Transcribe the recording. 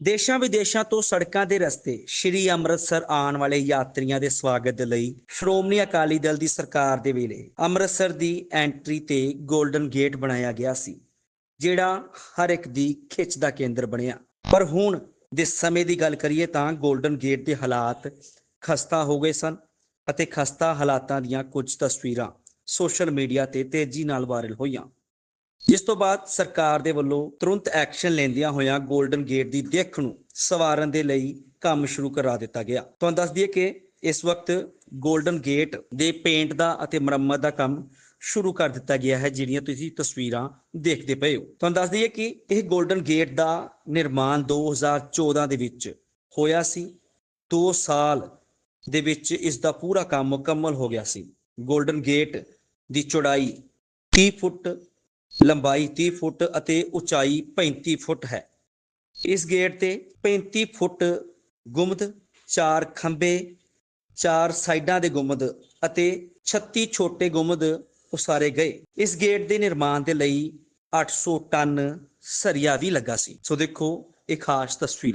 ਦੇਸ਼ਾਂ ਵਿਦੇਸ਼ਾਂ ਤੋਂ ਸੜਕਾਂ ਦੇ ਰਸਤੇ ਸ਼੍ਰੀ ਅੰਮ੍ਰਿਤਸਰ ਆਉਣ ਵਾਲੇ ਯਾਤਰੀਆਂ ਦੇ ਸਵਾਗਤ ਦੇ ਲਈ ਸ਼੍ਰੋਮਣੀ ਅਕਾਲੀ ਦਲ ਦੀ ਸਰਕਾਰ ਦੇ ਵੇਲੇ ਅੰਮ੍ਰਿਤਸਰ ਦੀ ਐਂਟਰੀ ਤੇ 골ਡਨ ਗੇਟ ਬਣਾਇਆ ਗਿਆ ਸੀ, ਜਿਹੜਾ ਹਰ ਇੱਕ ਦੀ ਖਿੱਚ ਦਾ ਕੇਂਦਰ ਬਣਿਆ। ਪਰ ਹੁਣ ਦੇ ਸਮੇਂ ਦੀ ਗੱਲ ਕਰੀਏ ਤਾਂ 골ਡਨ ਗੇਟ ਦੇ ਹਾਲਾਤ ਖਸਤਾ ਹੋ ਗਏ ਸਨ ਅਤੇ ਖਸਤਾ ਹਾਲਾਤਾਂ ਦੀਆਂ ਕੁਝ ਤਸਵੀਰਾਂ ਸੋਸ਼ਲ ਮੀਡੀਆ ਤੇ ਤੇਜ਼ੀ ਨਾਲ ਵਾਇਰਲ ਹੋਈਆਂ। ਜਿਸ ਤੋਂ ਬਾਅਦ ਸਰਕਾਰ ਦੇ ਵੱਲੋਂ ਤੁਰੰਤ ਐਕਸ਼ਨ ਲੈਂਦਿਆਂ ਹੋਇਆਂ ਗੋਲਡਨ ਗੇਟ ਦੀ ਦਿੱਖ ਨੂੰ ਸਵਾਰਨ ਦੇ ਲਈ ਕੰਮ ਸ਼ੁਰੂ ਕਰਾ ਦਿੱਤਾ ਗਿਆ। ਤੁਹਾਨੂੰ ਦੱਸ ਦਈਏ ਕਿ ਇਸ ਵਕਤ ਗੋਲਡਨ ਗੇਟ ਦੇ ਪੇਂਟ ਦਾ ਅਤੇ ਮੁਰੰਮਤ ਦਾ ਕੰਮ ਸ਼ੁਰੂ ਕਰ ਦਿੱਤਾ ਗਿਆ ਹੈ, ਜਿਹੜੀਆਂ ਤੁਸੀਂ ਤਸਵੀਰਾਂ ਦੇਖਦੇ ਪਏ ਹੋ। ਤੁਹਾਨੂੰ ਦੱਸ ਦਈਏ ਕਿ ਇਹ ਗੋਲਡਨ ਗੇਟ ਦਾ ਨਿਰਮਾਣ 2014 ਦੇ ਵਿੱਚ ਹੋਇਆ ਸੀ। 2 ਸਾਲ ਦੇ ਵਿੱਚ ਇਸ ਦਾ ਪੂਰਾ ਕੰਮ ਮੁਕੰਮਲ ਹੋ ਗਿਆ ਸੀ। ਗੋਲਡਨ ਗੇਟ ਦੀ ਚੌੜਾਈ 30 ਫੁੱਟ ਲੰਬਾਈ 30 ਫੁੱਟ ਅਤੇ ਉਚਾਈ 35 ਫੁੱਟ ਹੈ। ਇਸ ਗੇਟ ਤੇ 35 ਫੁੱਟ ਗੁੰਮਦ, ਚਾਰ ਖੰਭੇ, ਚਾਰ ਸਾਈਡਾਂ ਦੇ ਗੁੰਮਦ ਅਤੇ 36 ਛੋਟੇ ਗੁੰਮਦ ਉਸਾਰੇ ਗਏ। ਇਸ ਗੇਟ ਦੇ ਨਿਰਮਾਣ ਦੇ ਲਈ 800 ਟਨ ਸਰੀਆ ਵੀ ਲੱਗਾ ਸੀ। ਸੋ ਦੇਖੋ ਇਹ ਖਾਸ ਤਸਵੀਰ।